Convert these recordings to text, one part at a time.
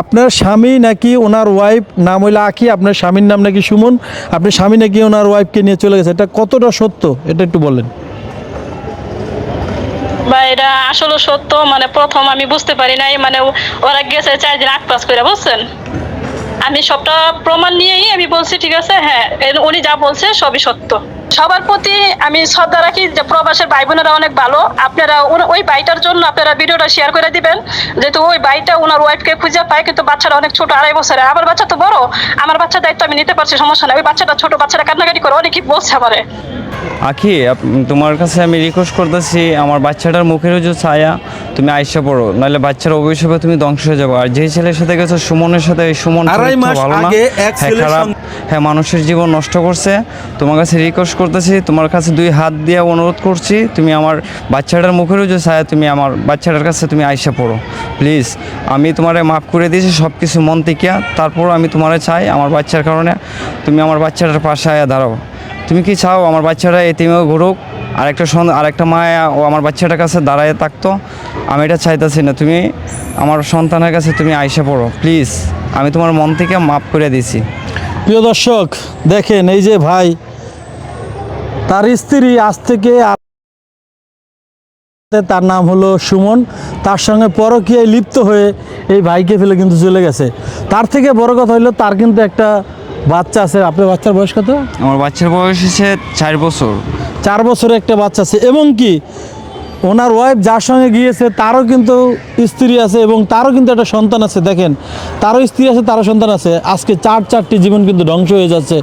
আপনার স্বামী নাকি ওনার ওয়াইফ নাম হইল আখি আপনার স্বামীর নাম নাকি সুমন আপনার স্বামী নাকি ওনার ওয়াইফকে নিয়ে চলে গেছে, এটা কতটা সত্য? এটা একটু বলেন। বা এটা আসলে সত্য মানে প্রথম আমি বুঝতে পারি নাই মানে ওরা গেছে চার দিন আট পাস করে বুঝছেন? আমি সবটা প্রমাণ নিয়েই আমি বলছি, ঠিক আছে? হ্যাঁ উনি যা বলছে সবই সত্য। সবার প্রতি আমি শ্রদ্ধা রাখি যে প্রবাসের ভাই বোনেরা অনেক ভালো। আপনারা ওই বাইটার জন্য আপনারা ভিডিওটা শেয়ার করে দিবেন। যেহেতু ওই বাইটা ওনার ওয়াইফকে খুঁজে পায় কিন্তু বাচ্চাটা অনেক ছোট আড়াই বছরে আমার বাচ্চা তো বড় আমার বাচ্চার দায়িত্ব আমি নিতে পারছি সমস্যা নেই। ওই বাচ্চাটা ছোট বাচ্চাটা কান্নাকাটি করে অনেকই বলছে আমারে। আখি তোমার কাছে আমি রিকোয়েস্ট করতেছি আমার বাচ্চাটার মুখের যে ছায়া তুমি আইসা পড়ো। নাহলে বাচ্চার অভিশাপে তুমি ধ্বংস হয়ে যাব। আর যেই ছেলের সাথে গেছো সুমনের সাথে এই সুমন আড়াই মাস ভালো না। আগে এক হ্যাঁ, খারাপ। হ্যাঁ মানুষের জীবন নষ্ট করছে। তোমার কাছে রিকোয়েস্ট করতেছি, তোমার কাছে দুই হাত দিয়ে অনুরোধ করছি, তুমি আমার বাচ্চাটার মুখেরও যে ছায়া তুমি আমার বাচ্চাটার কাছে তুমি আইসা পড়ো। প্লিজ আমি তোমারে মাফ করে দিয়েছি সব কিছু মন থেকে। তারপর আমি তোমারে চাই আমার বাচ্চার কারণে তুমি আমার বাচ্চাটার পাশে আয়া দাঁড়াও। তুমি কি চাও আমার বাচ্চাটা এতিমেও ঘুরুক? আর একটা সন আর একটা মায়া ও আমার বাচ্চাটার কাছে দাঁড়ায় থাকতো। আমি এটা চাইতেছি না, তুমি আমার সন্তানের কাছে তুমি আইসা পড়ো। প্লিজ আমি তোমার মন থেকে মাফ করে দিছি প্রিয় দর্শক, দেখেন এই যে ভাই তার স্ত্রী আজ থেকে তার নাম হলো সুমন। তার সঙ্গে পরকীয়ায় লিপ্ত হয়ে এই ভাইকে ফেলে কিন্তু চলে গেছে। তার থেকে বড় কথা হলো তার কিন্তু একটা বাচ্চা আছে। আপনার বাচ্চার বয়স কত? আমার বাচ্চার বয়স হচ্ছে চার বছর। চার বছরের একটা বাচ্চা আছে। এবং কি ওনার ওয়াইফ যার সঙ্গে গিয়েছে তারও কিন্তু স্ত্রী আছে এবং তারও কিন্তু একটা সন্তান আছে। দেখেন তারও স্ত্রী আছে তারও সন্তান আছে। আজকে চার চারটি জীবন কিন্তু ধ্বংস হয়ে যাচ্ছে।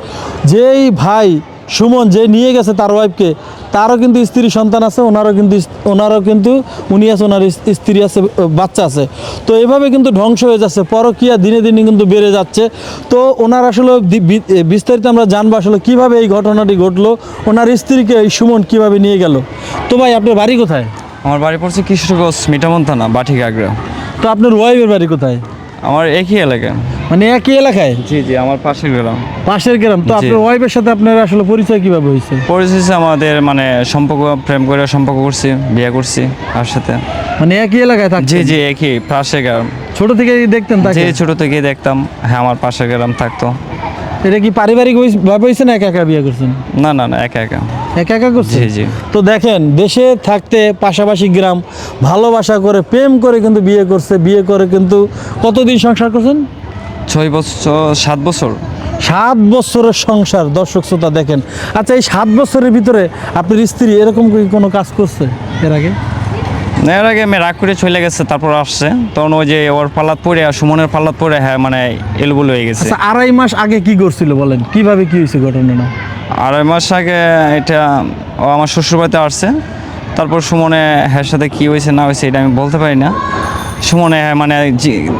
যেই ভাই সুমন যে নিয়ে গেছে তার ওয়াইফকে তারও কিন্তু স্ত্রী সন্তান আছে ওনারও কিন্তু ওনারও কিন্তু উনি আছে ওনার স্ত্রী আছে বাচ্চা আছে। তো এভাবে কিন্তু ধ্বংস হয়ে যাচ্ছে পরকিয়া দিনে দিনে কিন্তু বেড়ে যাচ্ছে। তো ওনার আসলে বিস্তারিত আমরা জানব আসলে কীভাবে এই ঘটনাটি ঘটলো ওনার স্ত্রীকে এই সুমন কীভাবে নিয়ে গেল। তো ভাই আপনার বাড়ি কোথায়? আমার বাড়ি পড়ছে কিশোরগঞ্জ মিঠামন থানা বাঠিক আগ্রা তো আপনার ওয়াইফের বাড়ি কোথায়? আমার একই এলাকা। মানে একই এলাকায়? জি জি আমার পাশের গ্রাম। পাশের গ্রাম। তো আপনার ওয়াইফের সাথে আপনার আসলে পরিচয় কীভাবে হয়েছে? পরিচয় আমাদের মানে সম্পর্ক প্রেম করে সম্পর্ক করছি বিয়ে করছি আর সাথে। মানে একই এলাকায় জি থাকছে জি একই পাশের গ্রাম। ছোট থেকে দেখতেন তাকে? ছোট থেকে দেখতাম। হ্যাঁ আমার পাশের গ্রাম থাকতো। এটা কি পারিবারিক ভাবে হয়েছে না একা একা বিয়ে করছেন? না না না একা একা। একা একা করছে জি। তো দেখেন দেশে থাকতে পাশাপাশি গ্রাম ভালোবাসা করে প্রেম করে কিন্তু বিয়ে করছে বিয়ে করে কিন্তু কতদিন সংসার করছেন? ছয় বছর সাত বছর। সাত বছরের সংসার দর্শক শ্রোতা দেখেন। আচ্ছা এই সাত বছরের ভিতরে আপনার স্ত্রী এরকম কি কোনো কাজ করছে এর আগে? এর আগে আমি রাগ করে চলে গেছে তারপর আসছে। তখন ওই যে ওর পাল্লাত পরে আর সুমনের পাল্লাত পরে হ্যাঁ মানে এলবুল হয়ে গেছে। আচ্ছা আড়াই মাস আগে কি করছিল বলেন? কীভাবে কি হয়েছে ঘটনাটা? আড়াই মাস আগে এটা ও আমার শ্বশুরবাড়িতে আসছে। তারপর সুমনে হ্যাঁ সাথে কী হয়েছে না হয়েছে এটা আমি বলতে পারি না। সুমনে হ্যাঁ মানে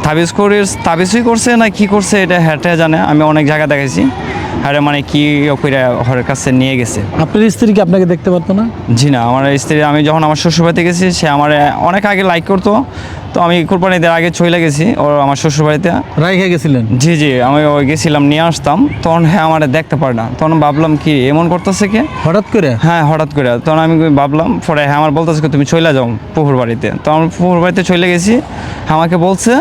তাবিজ করে তাবিজই করছে না কি করছে এটা হ্যাঁটা জানে। আমি অনেক জায়গা দেখেছি আরে মানে কি করে হরের কাছে নিয়ে গেছে। আপনার স্ত্রী কি আপনাকে দেখতে পারতো না? জি না আমার স্ত্রী আমি যখন আমার শ্বশুরবাড়িতে গেছি সে আমার অনেক আগে লাইক করতো। তো আমি কোরবানিদের আগে চলে গেছি ওর আমার শ্বশুরবাড়িতে। রাইখে গেছিলেন? জি জি আমি ওই গেছিলাম নিয়ে আসতাম। তখন হ্যাঁ আমার দেখতে পারে না। তখন ভাবলাম কি এমন করতেছে কে? হঠাৎ করে? হ্যাঁ হঠাৎ করে। তখন আমি ভাবলাম পরে হ্যাঁ আমার বলতেছে তুমি চলে যাও পুকুর বাড়িতে। তো আমি পুকুর বাড়িতে চলে গেছি। আমাকে বলছে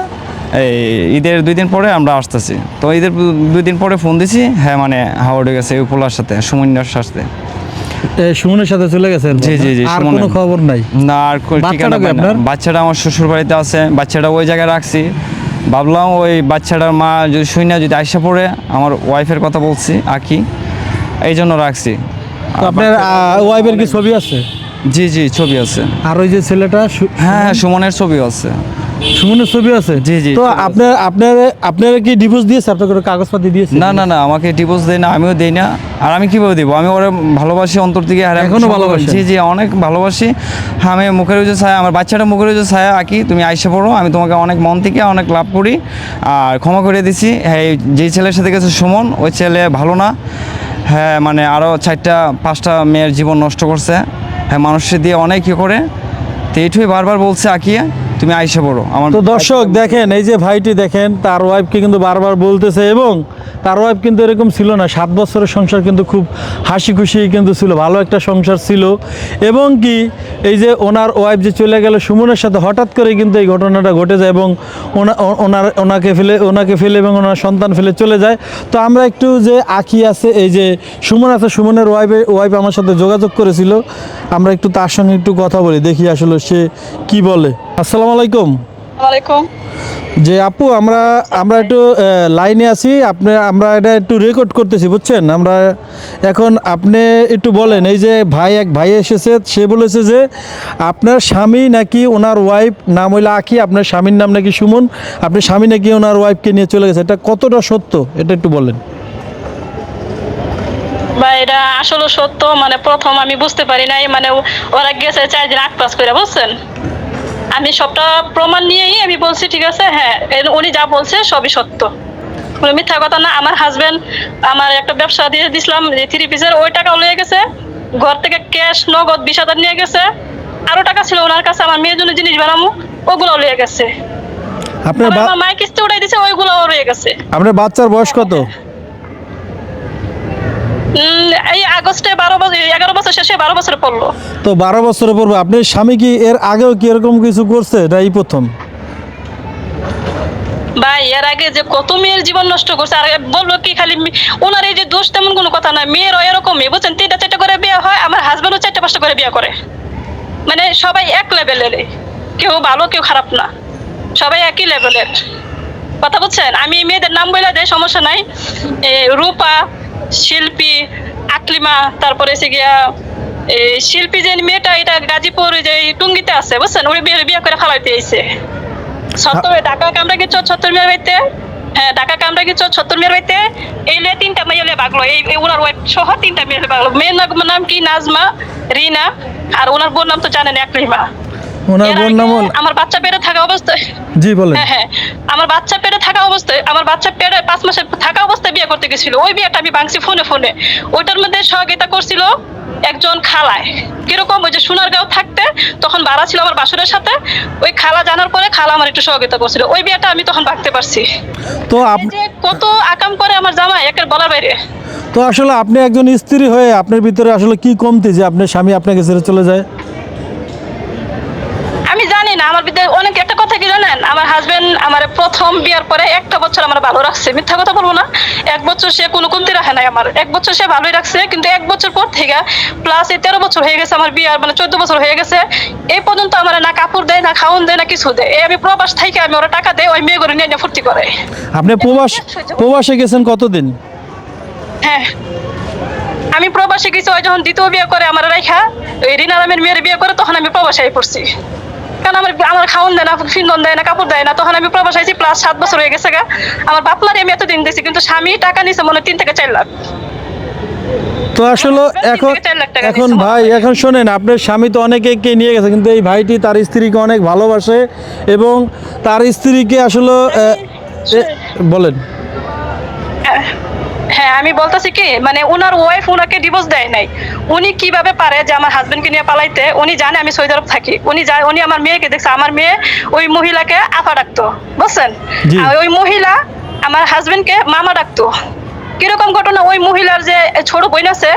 এই ঈদের দুই দিন পরে আমরা আসতেছি। তো ঈদের দুই দিন পরে ফোন দিছি হ্যাঁ মানে হাওড়ে গেছে ওই পোলার সাথে সুমন্যার সাথে। সুমনের সাথে চলে গেছেন? জি, জি, জি, আর কোনো খবর নাই? না আর বাচ্চাটা ঠিকানা। আপনার? আমার শ্বশুর বাড়িতে আছে বাচ্চাটা ওই জায়গায় রাখছি। ভাবলাম ওই বাচ্চাটার মা যদি শুই না যদি আইসা পড়ে আমার ওয়াইফের কথা বলছি আঁকি। এই জন্য রাখছি। আপনার ওয়াইফের কি ছবি আছে? জি জি ছবি আছে। আর ওই যে ছেলেটা হ্যাঁ হ্যাঁ সুমনের ছবিও আছে। সুমনের ছবি আছে? জি, জি, তো আপনার আপনার আপনারা কি ডিভোর্স দিয়েছে? আপনার কোনো কাগজপাতি দিয়েছে? না না না আমাকে ডিভোর্স দেয় না আমিও দেই না। আর আমি কীভাবে দিব? আমি ওরা ভালোবাসি অন্তর থেকে আর আমি এখনও সম্পর্ক- জি জি অনেক ভালোবাসি। হ্যাঁ, আমি মুখের যে ছায়া আমার বাচ্চাটা মুখের যে ছায়া আঁকি তুমি আইসে পড়ো আমি তোমাকে অনেক মন থেকে অনেক লাভ করি। আর ক্ষমা করে দিছি। হ্যাঁ যেই ছেলের সাথে গেছে সুমন ওই ছেলে ভালো না। হ্যাঁ মানে আরও চারটা পাঁচটা মেয়ের জীবন নষ্ট করছে। হ্যাঁ মানুষের দিয়ে অনেক কী করে। তো এইটুই বারবার বলছে আঁকিয়ে। তুমি আইসা পড়ো। আমার তো দর্শক দেখেন এই যে ভাইটি দেখেন তার ওয়াইফকে কিন্তু বারবার বলতেছে এবং তার ওয়াইফ কিন্তু এরকম ছিল না। সাত বছরের সংসার কিন্তু খুব হাসি খুশি কিন্তু ছিল ভালো একটা সংসার ছিল। এবং কি এই যে ওনার ওয়াইফ যে চলে গেল সুমনের সাথে হঠাৎ করে কিন্তু এই ঘটনাটা ঘটে যায় এবং ওনা- ওনার ওনাকে ফেলে ওনাকে ফেলে এবং ওনার সন্তান ফেলে চলে যায়। তো আমরা একটু যে আঁকি আছে এই যে সুমন আছে সুমনের ওয়াইফে ওয়াইফ আমার সাথে যোগাযোগ করেছিল। আমরা একটু তার সঙ্গে একটু কথা বলি দেখি আসলে সে কি বলে। আসসালামু আলাইকুম। ওয়ালাইকুম। যে আপু আমরা আমরা একটু লাইনে আছি। আপনি আমরা এটা একটু রেকর্ড করতেছি বুঝছেন? আমরা এখন আপনি একটু বলেন এই যে ভাই এক ভাই এসেছে সে বলেছে যে আপনার স্বামী নাকি ওনার ওয়াইফ নাম হইল আখি আপনার স্বামীর নাম নাকি সুমন আপনার স্বামী নাকি ওনার ওয়াইফকে নিয়ে চলে গেছে এটা কতটা সত্য? এটা একটু বলেন। বা এটা আসলে সত্য মানে প্রথম আমি বুঝতে পারি নাই মানে ওরা গেছে চার দিন আট পাস করে বুঝছেন? আমি সবটা প্রমাণ নিয়েই আমি বলছি ঠিক আছে হ্যাঁ উনি যা বলছে সবই সত্য। কোনো মিথ্যা কথা না আমার হাজবেন্ড আমার একটা ব্যবসা দিয়ে দিছিলাম থ্রি পিসের ওই টাকা লিয়ে গেছে ঘর থেকে ক্যাশ নগদ বিশ হাজার নিয়ে গেছে আরও টাকা ছিল ওনার কাছে আমার মেয়ের জন্য জিনিস বানাবো ওগুলো লিয়ে গেছে। আপনার মায়ের কিস্তি উঠাই দিছে ওইগুলোও রয়ে গেছে। আপনার বাচ্চার বয়স কত? এই আগস্টে বারো বছর এগারো বছর শেষে বারো বছরে পড়ল। তো বারো বছরের পর আপনার স্বামী কি এর আগেও কি এরকম কিছু করছে? এটা এই প্রথম। ভাই এর আগে যে কত মেয়ের জীবন নষ্ট করছে আর বলল কি খালি ওনার এই যে দোষ তেমন কোনো কথা না মেয়েরও এরকমই বুঝছেন? তিনটা চারটা করে বিয়ে হয় আমার হাজবেন্ডও চারটা পাঁচটা করে বিয়ে করে। মানে সবাই এক লেভেলের কেউ ভালো কেউ খারাপ না। সবাই একই লেভেলের কথা বুঝছেন? আমি এই মেয়েদের নাম বলে দেয় সমস্যা নাই। রূপা শিল্পী আকলিমা, তারপরে এসে গিয়া শিল্পী যে মেয়েটা, এটা গাজীপুর যে টুঙ্গিতে আছে, বুঝছেন? ওই বিয়ে বিয়ে করে ফালাইতে আইছে। সত্তর ঢাকা কামরা গেছ ছত্তর মেয়ের বাড়িতে হ্যাঁ ঢাকা কামরা গেছ ছত্তর মেয়ের বাড়িতে, এই লে তিনটা মেয়ে বাগলো। এই ওনার ওয়াইফ সহ তিনটা মেয়ে বাগলো। মেয়ের নাম- কি? নাজমা, রিনা, আর ওনার বোন নাম তো জানেন একলিমা ওনার বোন নাম আমার বাচ্চা পেটে থাকা অবস্থায় জি বলেন। হ্যাঁ হ্যাঁ। আমার বাচ্চা পেটে থাকা অবস্থায় আমার বাচ্চা পেটে পাঁচ মাসে থাকা অবস্থায় বিয়ে করতে গেছিল। ওই বিয়েটা আমি ভাঙছি ফোনে ফোনে। ওইটার মধ্যে সহযোগিতা করছিল একজন খালায়। কীরকম? ওই যে সোনারগাঁও থাকতে তখন ভাড়া ছিল আমার বাসুরের সাথে। ওই খালা জানার পরে খালা আমার একটু সহযোগিতা করছিল। ওই বিয়েটা আমি তখন ভাগতে পারছি। তো কত আকাম করে আমার জামাই একের বলার বাইরে। তো আসলে আপনি একজন স্ত্রী হয়ে আপনার ভিতরে আসলে কি কমতি যে আপনার স্বামী আপনাকে ছেড়ে চলে যায়? না আমার বিদ্যায় অনেক একটা কথা কি জানেন? আমার হাজবেন্ড আমার প্রথম বিয়ার পরে একটা বছর আমার ভালো রাখছে। মিথ্যা কথা বলব না। এক বছর সে কোনো কমতি রাখে নাই আমার। এক বছর সে ভালোই রাখছে কিন্তু এক বছর পর থেকে প্লাস এই তেরো বছর হয়ে গেছে আমার বিয়ার মানে চোদ্দ বছর হয়ে গেছে। এই পর্যন্ত আমার না কাপড় দেয় না খাওয়ান দেয় না কিছু দেয়। এই আমি প্রবাস থেকে আমি ওরা টাকা দেয় ওই মেয়ে করে নিয়ে ফুর্তি করে। আপনি প্রবাস প্রবাসে গেছেন কতদিন? হ্যাঁ। আমি প্রবাসে গেছি ওই যখন দ্বিতীয় বিয়ে করে আমার রাইখা ওই রিনা নামের মেয়ের বিয়ে করে তখন আমি প্রবাসে পড়ছি। কারণ আমার আমার খাওয়ান দেয় না ফিন্দন দেয় না কাপড় দেয় না। তখন আমি প্রবাস আইছি প্লাস সাত বছর হয়ে গেছে গা। আমার বাপ মারে আমি এতদিন দিয়েছি কিন্তু স্বামী টাকা নিছে মনে তিন থেকে চার লাখ। তো আসলে এখন এখন ভাই এখন শোনেন আপনার স্বামী তো অনেকে নিয়ে গেছে কিন্তু এই ভাইটি তার স্ত্রীকে অনেক ভালোবাসে এবং তার স্ত্রীকে আসলে বলেন। হ্যাঁ আমি বলতেছি কি মানে ওনার ওয়াইফ ওনাকে ডিভোর্স দেয় নাই। উনি কীভাবে পারে যে আমার হাজবেন্ডকে নিয়ে পালাইতে? উনি জানে আমি সৌদি আরব থাকি। উনি যায় উনি আমার মেয়েকে দেখছে আমার মেয়ে ওই মহিলাকে আপা ডাকতো বুঝছেন? আর ওই মহিলা আমার হাজবেন্ডকে মামা ডাকতো। কীরকম ঘটনা? ওই মহিলার যে ছোট বোন আছে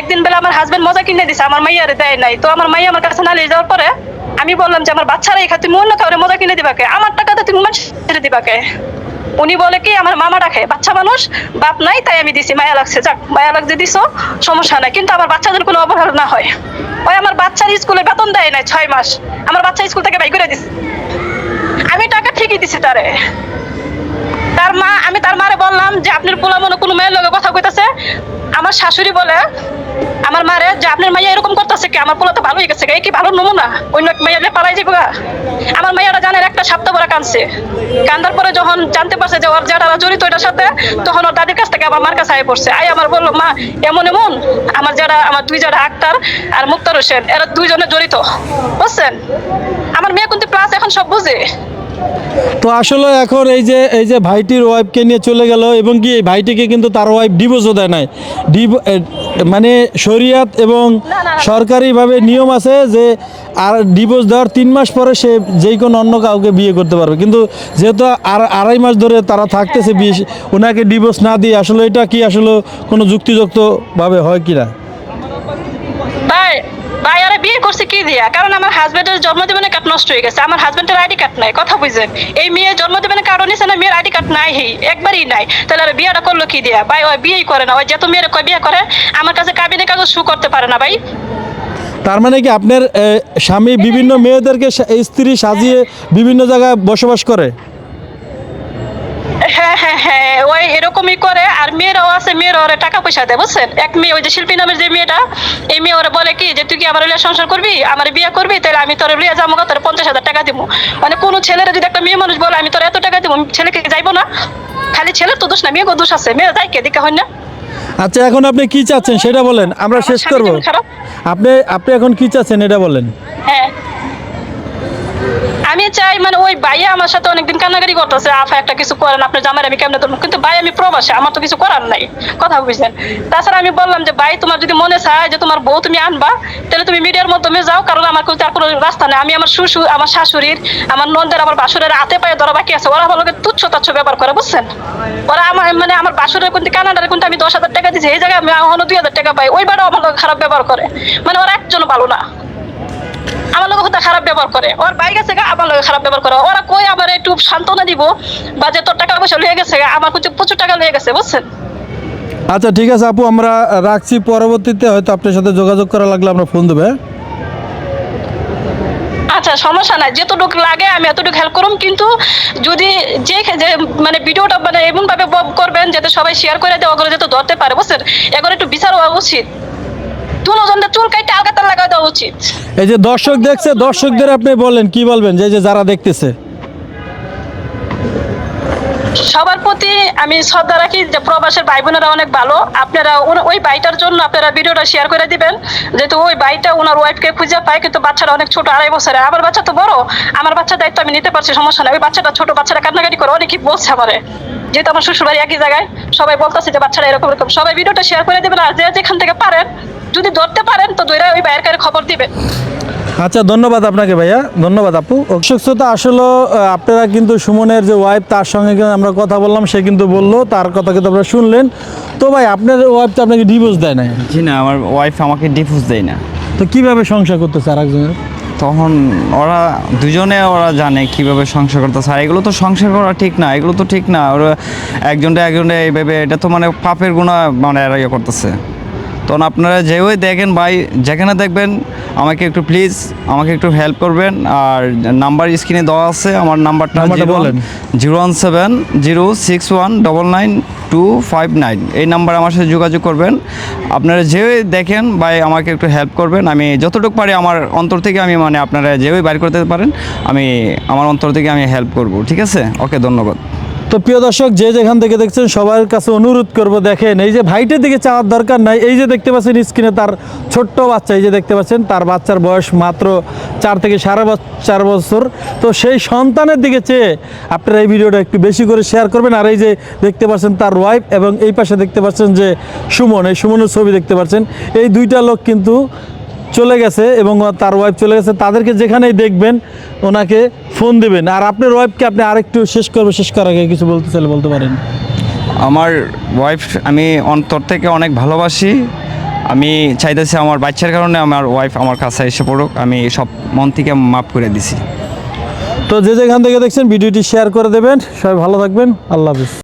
একদিন বেলা আমার হাজবেন্ড মজা কিনে দিছে আমার মাইয়ারে দেয় নাই। তো আমার মাইয়া আমার কাছে না নিয়ে যাওয়ার পরে আমি বললাম যে আমার বাচ্চারা এখানে তুমি অন্য কাউরে মজা কিনে দিবাকে? আমার টাকাতে তুমি মানুষ দিবাকে? উনি বলে কি, আমার মামা ডাকে বাচ্চা মানুষ, বাপ নাই, তাই আমি দিছি, মায়া লাগছে, যাক, মায়া লাগছে, দিছো, সমস্যা নাই। কিন্তু আমার বাচ্চাদের কোনো অবহেলা না হয়। ওই আমার বাচ্চার স্কুলে বেতন দেয় নাই ছয় মাস, আমার বাচ্চা স্কুল থেকে বাই করে দিছে। আমি টাকা ঠিকই দিছি তারে। তার মা, আমি তার মারে বললাম যে, আপনার পোলা মনে কোনো মেয়ের লগে কথা কইতাছে? আমার শাশুড়ি বলে আমার মারে যে আপনার মাইয়া এরকম করতেছে কি? আমার পোলা তো ভালো হয়ে গেছে কি ভালো নমুনা? অন্য এক মাইয়া পালাই যাব। আমার মাইয়াটা জানেন একটা সপ্তাহ পরে কানছে কান্দার পরে যখন জানতে পারছে যে ওর যারা জড়িত এটার সাথে, তখন ওর দাদির কাছ থেকে আমার মার কাছে আয় পড়ছে। আই আমার বলল, মা, এমন এমন? আমার যারা আমার দুই যারা আক্তার আর মুক্তার হোসেন, এরা দুইজনে জড়িত। বুঝছেন? আমার মেয়ে কিন্তু প্লাস এখন সব বুঝে। তো আসলে এখন এই যে এই যে ভাইটির ওয়াইফকে নিয়ে চলে গেল এবং কি এই ভাইটিকে কিন্তু তার ওয়াইফ ডিভোর্সও দেয় নাই। মানে শরিয়াত এবং সরকারিভাবে নিয়ম আছে যে আর ডিভোর্স দেওয়ার তিন মাস পরে সে যেই কোনো অন্য কাউকে বিয়ে করতে পারবে। কিন্তু যেহেতু আর আড়াই মাস ধরে তারা থাকতেছে বিয়ে, ওনাকে ডিভোর্স না দিয়ে, আসলে এটা কি আসলে কোনো যুক্তিযুক্তভাবে হয় কি না ভাই, আরে বিয়ে করছে কি দিয়া? কারণ আমার হাজবেন্ডের জন্মদিবনে কার্ড নষ্ট হয়ে গেছে, আমার হাজবেন্ডের আইডি কার্ড নাই, কথা বুঝেন এই মেয়ে জন্মদিবনে কার্ড নিছে না, মেয়ের আইডি কার্ড নাই হেই একবারই নাই। তাহলে আর বিয়েটা করল কি দিয়া? ভাই, ওই বিয়েই করে না, ওই যত মেয়ের কয় বিয়ে করে, আমার কাছে কাবিনে কাগজ শু করতে পারে না ভাই। তার মানে কি আপনার স্বামী বিভিন্ন মেয়েদেরকে স্ত্রী সাজিয়ে বিভিন্ন জায়গায় বসবাস করে? হ্যাঁ হ্যাঁ হ্যাঁ ওই এরকমই করে। আর মেয়েরাও আছে মেয়েরা ওরা টাকা পয়সা দেয় বুঝছেন? এক মেয়ে ওই যে শিল্পী নামের যে মেয়েটা এই মেয়ে ওরা বলে কি যে তুই কি আমার লিয়ে সংসার করবি? আমার বিয়ে করবি? তাহলে আমি তোর লিয়ে যাব তোর পঞ্চাশ হাজার টাকা দিব মানে কোনো ছেলেরা যদি একটা মেয়ে মানুষ বলে আমি তোর এত টাকা দিব ছেলেকে যাইবো না? খালি ছেলের তো দোষ না মেয়ে দোষ আছে। মেয়ে যাই কে দিকে হয় না। আচ্ছা এখন আপনি কি চাচ্ছেন? সেটা বলেন। আমরা শেষ করব। আপনি আপনি এখন কি চাচ্ছেন? এটা বলেন। হ্যাঁ আমি চাই মানে ওই ভাইয়া আমার সাথে অনেকদিন কান্নাকারি করতেছে আফা একটা কিছু করেন, আপনার জামাই আমি কেমনে ধরবো? কিন্তু ভাই, আমি প্রবাসী, আমার তো কিছু করার নাই, কথা বুঝলেন তাছাড়া আমি বললাম যে, ভাই, তোমার যদি মনে চায় যে তোমার বউ তুমি আনবা, তাহলে তুমি মিডিয়ার মাধ্যমে যাও, কারণ আমার কিন্তু আর কোনো রাস্তা নেই। আমি আমার শ্বশুর, আমার শাশুড়ির, আমার নন্দের, আমার বাসুরের হাতে পায়ে ধরা বাকি আছে, ওরা ভালো তুচ্ছ তাচ্ছ ব্যবহার করে, বুঝছেন? ওরা আমার মানে আমার বাসুরের কিন্তু, কানাডারে কিন্তু আমি দশ হাজার টাকা দিয়েছি এই জায়গায় আমি এখনও দুই হাজার টাকা পাই, ওই বারও আমার খারাপ ব্যবহার করে। মানে ওরা একজন ভালো না। আমার লোক হতে খারাপ ব্যবহার করে। ওর বাইক আছে গা, আমার লোক খারাপ ব্যবহার করে। ওরা কই আমার একটু সান্ত্বনা দিব? বা যে তোর টাকা পয়সা লিয়ে গেছে আমার কিছু প্রচুর টাকা লিয়ে গেছে বুঝছেন? আচ্ছা ঠিক আছে আপু আমরা রাখছি। পরবর্তীতে হয়তো আপনার সাথে যোগাযোগ করা লাগলে আমরা ফোন দেবে হ্যাঁ? আচ্ছা সমস্যা নাই। যতটুকু লাগে আমি এতটুকু হেল্প করুম কিন্তু যদি যে মানে ভিডিওটা মানে এমন ভাবে বব করবেন যাতে সবাই শেয়ার করে দেয় ওগুলো যাতে ধরতে পারে বুঝছেন? এগুলো একটু বিচার হওয়া উচিত। দুজনদের চুল কাইতে আলকাতার লাগাই দেওয়া উচিত। এই যে দর্শক দেখছে দর্শকদের আপনি বলেন কি বলবেন? যে যে যারা দেখতেছে। সবার প্রতি আমি শ্রদ্ধা রাখি যে প্রবাসের ভাই বোনেরা অনেক ভালো। আপনারা ওই ভাইটার জন্য আপনারা ভিডিওটা শেয়ার করে দিবেন যেহেতু ওই ভাইটা ওনার ওয়াইফকে খুঁজে পায় কিন্তু বাচ্চাটা অনেক ছোট আড়াই বছরে আমার বাচ্চা তো বড় আমার বাচ্চার দায়িত্ব আমি নিতে পারছি সমস্যা নেই। ওই বাচ্চাটা ছোট বাচ্চাটা কান্নাকাটি করে অনেকই বলছে আমারে। যেহেতু আমার শ্বশুর বাড়ি একই জায়গায় সবাই বলতেছে যে বাচ্চারা এরকম এরকম। সবাই ভিডিওটা শেয়ার করে দেবেন আর যে যেখান থেকে পারেন যদি ধরতে পারেন তো দইরা ওই ভাইয়ের কাছে খবর দিবেন আচ্ছা ধন্যবাদ আপনাকে ভাইয়া। ধন্যবাদ আপু। অসুস্থতা আসলে আপনারা কিন্তু সুমনের যে ওয়াইফ তার সঙ্গে আমরা কথা বললাম সে কিন্তু বলল তার কথা কিন্তু আপনারা শুনলেন। তো ভাই আপনার ওয়াইফ তো আপনাকে ডিভোর্স দেয় না জি না আমার ওয়াইফ আমাকে ডিভোর্স দেয় না। তো কীভাবে সংসার করতেছে আর একজনের তখন ওরা দুজনে ওরা জানে কীভাবে সংসার করতেছে। আর এগুলো তো সংসার করা ঠিক না এগুলো তো ঠিক না। ওরা একজনটা একজনটা এইভাবে। এটা তো মানে পাপের গুণা মানে এরা ইয়ে করতেছে। তখন আপনারা যেভাবে দেখেন ভাই যেখানে দেখবেন আমাকে একটু প্লিজ আমাকে একটু হেল্প করবেন। আর নাম্বার স্ক্রিনে দেওয়া আছে আমার নাম্বারটা বলেন। Zero one seven zero six one double nine two five nine. এই নাম্বারে আমার সাথে যোগাযোগ করবেন। আপনারা যে দেখেন ভাই আমাকে একটু হেল্প করবেন। আমি যতটুকু পারি আমার অন্তর থেকে আমি মানে আপনারা যেভাবে বাইর করতে পারেন আমি আমার অন্তর থেকে আমি হেল্প করব। ঠিক আছে? ওকে ধন্যবাদ। তো প্রিয় দর্শক, যে যেখান থেকে দেখছেন, সবার কাছে অনুরোধ করব, দেখেন, এই যে ভাইটের দিকে চাওয়ার দরকার নাই। এই যে দেখতে পাচ্ছেন স্ক্রিনে তার ছোট্ট বাচ্চা, এই যে দেখতে পাচ্ছেন, তার বাচ্চার বয়স মাত্র চার থেকে সাড়ে চার বছর। তো সেই সন্তানের দিকে চেয়ে আপনারা এই ভিডিওটা একটু বেশি করে শেয়ার করবেন। আর এই যে দেখতে পাচ্ছেন তার ওয়াইফ এবং এই পাশে দেখতে পাচ্ছেন যে সুমন, এই সুমনের ছবি দেখতে পাচ্ছেন, এই দুইটা লোক কিন্তু চলে গেছে এবং তার ওয়াইফ চলে গেছে। তাদেরকে যেখানেই দেখবেন, ওনাকে ফোন দেবেন। আর আপনার ওয়াইফকে আপনি আরেকটু শেষ করব শেষ করার আগে কিছু বলতে চাইলে বলতে পারেন। আমার ওয়াইফ আমি অন্তর থেকে অনেক ভালোবাসি। আমি চাইতেছি আমার বাচ্চার কারণে আমার ওয়াইফ আমার কাছে এসে পড়ুক। আমি সব মন থেকে মাফ করে দিছি। তো যে যেখান থেকে দেখছেন ভিডিওটি শেয়ার করে দেবেন। সবাই ভালো থাকবেন। আল্লাহ হাফিজ।